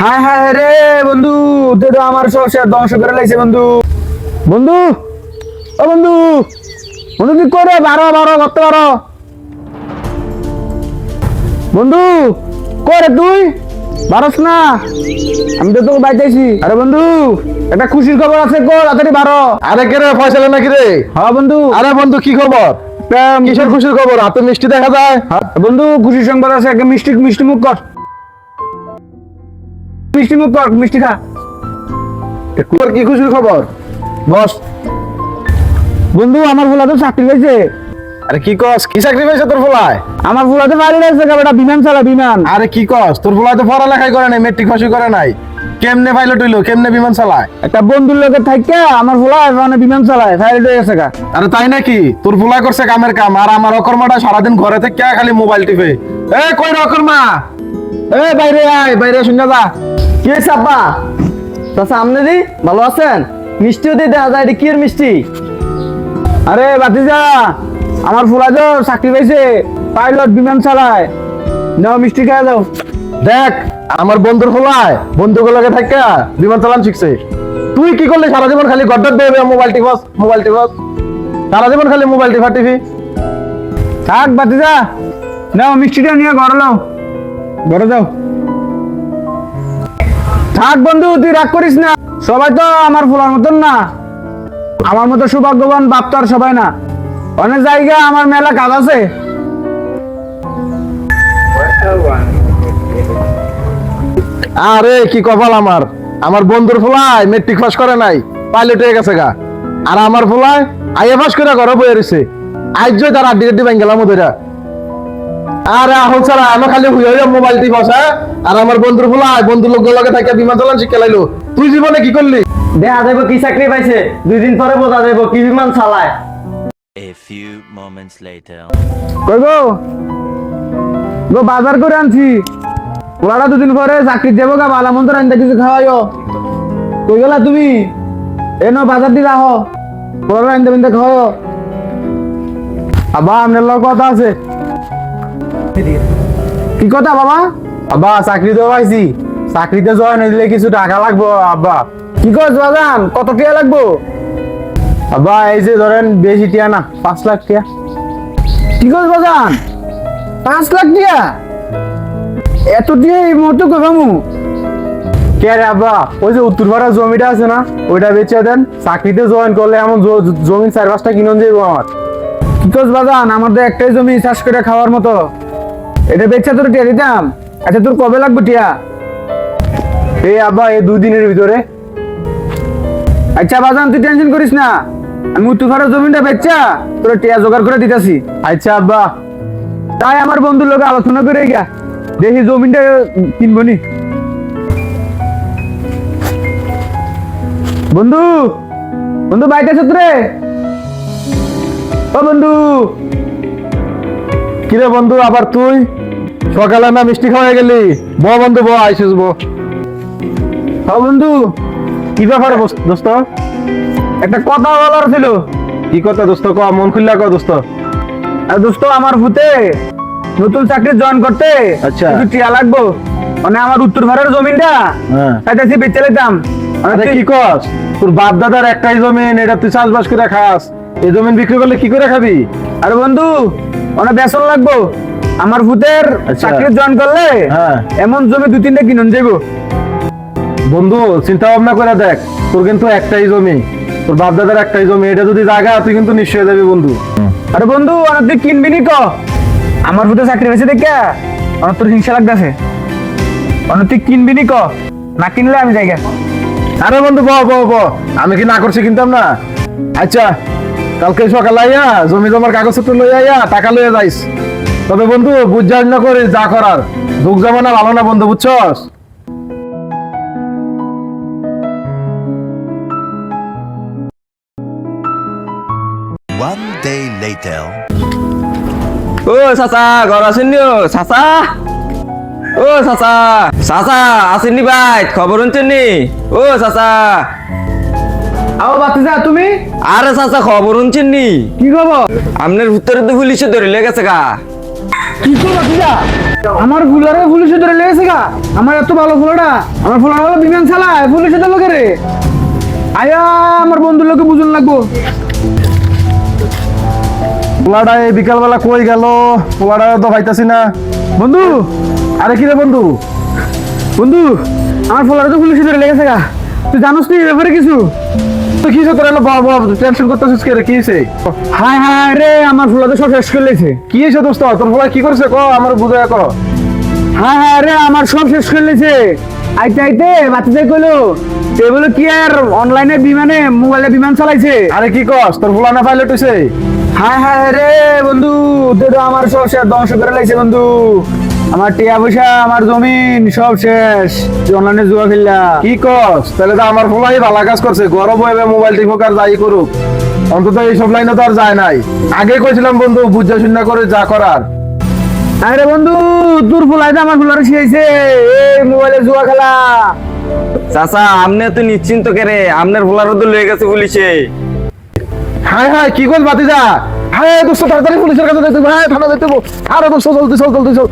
হায় হায় রে বন্ধু তুই তো আমার সংসার ধ্বংস করে লাইছে বন্ধু। বন্ধু ও বন্ধু বন্ধু কি করে বারো বারো করতে পারো বন্ধু করে তুই? বারস না আমি তো তোকে বাইতেছি আরে বন্ধু একটা খুশির খবর আছে কো তাড়াতাড়ি বারো। আরে কে রে ফয়সালা নাকি রে? হ্যাঁ বন্ধু। আরে বন্ধু কি খবর? কিসের খুশির খবর? হাতে মিষ্টি দেখা যায়। বন্ধু খুশির সংবাদ আছে একটা মিষ্টি মিষ্টি মুখ কর। মিষ্টি মুখ কর মিষ্টি খা। তোর কি খুশির খবর? বস। বন্ধু আমার ভোলা তো চাকরি হয়েছে আরে কি কস? কি চাকরি পাইছে তোর ফলায়? আমার বাড়ি রয়েছে বেটা বিমান চালা বিমান। আরে কি কস? তোর ফলায় তো পড়ালেখাই করে নাই মেট্রিক করে নাই। কেমনে পাইলট হইল? কেমনে বিমান চালায়? একটা বন্ধুর লোকের থাকে আমার ভোলা মানে বিমান চালায় ফাইল হয়ে গেছে আরে তাই নাকি? তোর ফুলা করছে কামের কাম আর আমার অকর্মাটা সারাদিন ঘরে থেকে খালি মোবাইল টিপে। এ কই অকর্মা? এ বাইরে আয় বাইরে শুনে যা কি হয়েছে আব্বা? চাচা দি ভালো আছেন? মিষ্টিও দিয়ে দেখা যায় এটা কি এর মিষ্টি? আরে বাতিজা আমার ফুলা তো চাকরি পাইছে পাইলট বিমান চালায়। নাও মিষ্টি দাও দেখ আমার বন্ধুর ফলায় বন্ধুগুলোকে থাকা বিমান চালান শিখছে। তুই কি করলি সারা জীবন খালি গড্ডার দেবে মোবাইল টিপস মোবাইল টিপস? সারা জীবন খালি মোবাইল টিপা টিভি থাক বাতিজা। নাও মিষ্টিটা নিয়ে ঘরে নাও। যাও থাক বন্ধু, তুই রাগ করিস না। সবাই তো আমার ফুলার মতন না। আমার মতো সৌভাগ্যবান বাপ তো আর সবাই না। অনেক জায়গা আমার মেলা কাজ আছে। আরে, কি কপাল আমার? আমার বন্ধুর ফলায় মেট্রিক পাস করে নাই পাইলট হয়ে গেছে গা। আর আমার ফলায় আইএ পাস করে ঘরে বয়ে রয়েছে আজ তার আড্ডি আড্ডি ব্যাঙ্গেলাম ওদের। আরে আহল ছাড়া আমি খালি হুই হইয়া মোবাইল টিপস হ্যাঁ আর আমার বন্ধুর ফলায় বন্ধু লোক লগে থাকে বিমান চালান শিখে লাইলো। তুই জীবনে কি করলি? দেখা যাব কি চাকরি পাইছে? দুই দিন পরে বোঝা যাব কি বিমান চালায়। A few moments later. কই গো? গো বাজার করে আনছি। ওরা দুদিন পরে চাকরি দেবো গা ভালো মন্দ রান্না কিছু খাওয়াইও। কই গেলা তুমি? এনো বাজার দিয়ে রাখো ওরা রান্না বিন্দা খাওয়াইও। আবা আপনার লোক কথা আছে। কি কথা বাবা? আব্বা, চাকরি তো পাইছি। চাকরিতে জয়েন দিলে কিছু টাকা লাগবো, আব্বা। কি কস বাজান? কত টিয়া লাগবো? আব্বা, এই যে ধরেন বেশি টিয়া না, পাঁচ লাখ টিয়া। কি কস বাজান? পাঁচ লাখ টিয়া? এত টিয়া এই মুহূর্তে কই পামু? কে রে আব্বা, ওই যে উত্তরপাড়া জমিটা আছে না, ওইটা বেচে দেন। চাকরিতে জয়েন করলে এমন জমি চার পাঁচটা কিনে যাব আমার। কি কস বাজান, আমাদের একটাই জমি চাষ করে খাওয়ার মতো। এটা বেচে তোর টিয়া, দিতাম। আচ্ছা তোর কবে লাগবে টিয়া? এই আব্বা এই দুই দিনের ভিতরে। আচ্ছা বাজান তুই টেনশন করিস না। আমি উত্তরপাড়ার জমিটা বেচা, তোর টিয়া জোগাড় করে দিতেছি। আচ্ছা আব্বা। তাই আমার বন্ধুর লোক আলোচনা করে গিয়া দেখি জমিটা কিনবো নি। বন্ধু বন্ধু, বাইকে আছো রে ও বন্ধু। কিরে বন্ধু আবার তুই? সকালে না মিষ্টি খাওয়া গেলি? ব বন্ধু ব আইসিস ব ও বন্ধু কি ব্যাপারে দোস্ত? একটা কথা বলার ছিল। কি কথা দোস্ত ক মন খুললা ক দোস্ত? আর দোস্ত আমার ভূতে নতুন চাকরি জয়েন করতে আচ্ছা। কিছু টিয়া লাগবো। মানে আমার উত্তর ভারতের জমিনটা হ্যাঁ। চাইতেছি বেচে নিতাম। আরে কি কস? তোর বাপ দাদার একটাই জমিন এটা তুই চাষবাস করে খাস। এই জমিন বিক্রি করলে কি করে খাবি? আরে বন্ধু অনেক বেসন লাগবো। আমার ভূতের আচ্ছা। চাকরি জয়েন করলে হ্যাঁ। এমন জমি দু তিনটা কিনুন যাইবো। বন্ধু চিন্তা ভাবনা করে দেখ তোর কিন্তু একটাই জমি তোর বাপ দাদার একটাই জমি এটা যদি জায়গা তুই কিন্তু নিশ্চয় যাবি বন্ধু। আরে বন্ধু অনেক তুই কিনবি নি ক। আমার ভূতে চাকরি হয়েছে দেখে অনেক তোর হিংসা লাগতেছে। অনেক তুই কিনবি নি ক না কিনলে আমি জায়গা আরে বন্ধু ব ব ব আমি কি না করছি কিনতাম না? আচ্ছা কালকে সকালে আইয়া জমি জমার কাগজপত্র লই আইয়া টাকা লইয়া যাইস। তবে বন্ধু বুঝার না করিস যা করার। যুগ জামানা ভালো না বন্ধু বুঝছস? One day later. ও চাচা ঘর আসেননি ও? চাচা? ও চাচা চাচা আসেননি ভাই খবর শুনছেন নি ও চাচা আও বাতিজা তুমি? আরে চাচা খবর শুনছেন নি? কি খবর? আপনার উত্তরে তো পুলিশে ধরে লেগেছে গা। কি করব তুইরা আমার ফুলারে পুলিশে ধরে লেগেছে গা। আমার এত ভালো ফুলাটা আমার ফুলার ভালো বিমান পুলিশে ধরলো কে রে? আয়া আমার বন্ধুর লোকে বুঝুন লাগবো। পোলাটা এই বিকালবেলা কই গেল? পোলাটা তো পাইতাছি না। বন্ধু আরে কি রে বন্ধু? বন্ধু আমার ফুলারে তো পুলিশে ধরে লেগেছে গা। তুই জানোস তুই এ ব্যাপারে কিছু? তুই কি তোর এলো বাবা টেনশন করতেছিস কে রে? কি হইছে? হায় হায় রে আমার ফুলা তো সব শেষ করে লেছে কি হয়েছে দোস্ত? তোর পোলা কি করছে? ক আমার বুঝায় ক। হ্যাঁ হ্যাঁ রে আমার সব শেষ করে লেছে আইতে আইতে বাচ্চা কইলো। সে বলে কি আর অনলাইনে বিমানে মোবাইলে বিমান চালাইছে? আরে কি কস তোর পোলা না পাইলট হইছে? হায় হায় রে বন্ধু তো আমার সব শেষ ধ্বংস করে লাইছে বন্ধু। আমার টিয়া পয়সা আমার জমিন সব শেষ। অনলাইনে জুয়া খেললা। কি কস? তাহলে তো আমার পোলাই ভালো কাজ করছে। গরম হয়ে মোবাইল টিপুক আর যাই করুক। অন্তত এইসব লাইনে তো আর যায় নাই। আগে কইছিলাম বন্ধু বুঝা শুনা করে যা করার। আরে বন্ধু তোর ফুলাইতে আমার ফুলারে শিখাইছে এই মোবাইলে জুয়া খেলা। চাচা আপনি তো নিশ্চিন্ত করে আপনার ভোলারও তো লয়ে গেছে পুলিশে। হায় হায় কি কল বাতি যা হায় দোস্ত তাড়াতাড়ি পুলিশের কাছে যেতে। হায় থানা যেতে। আরে দোস্ত জলদি চল জলদি চল।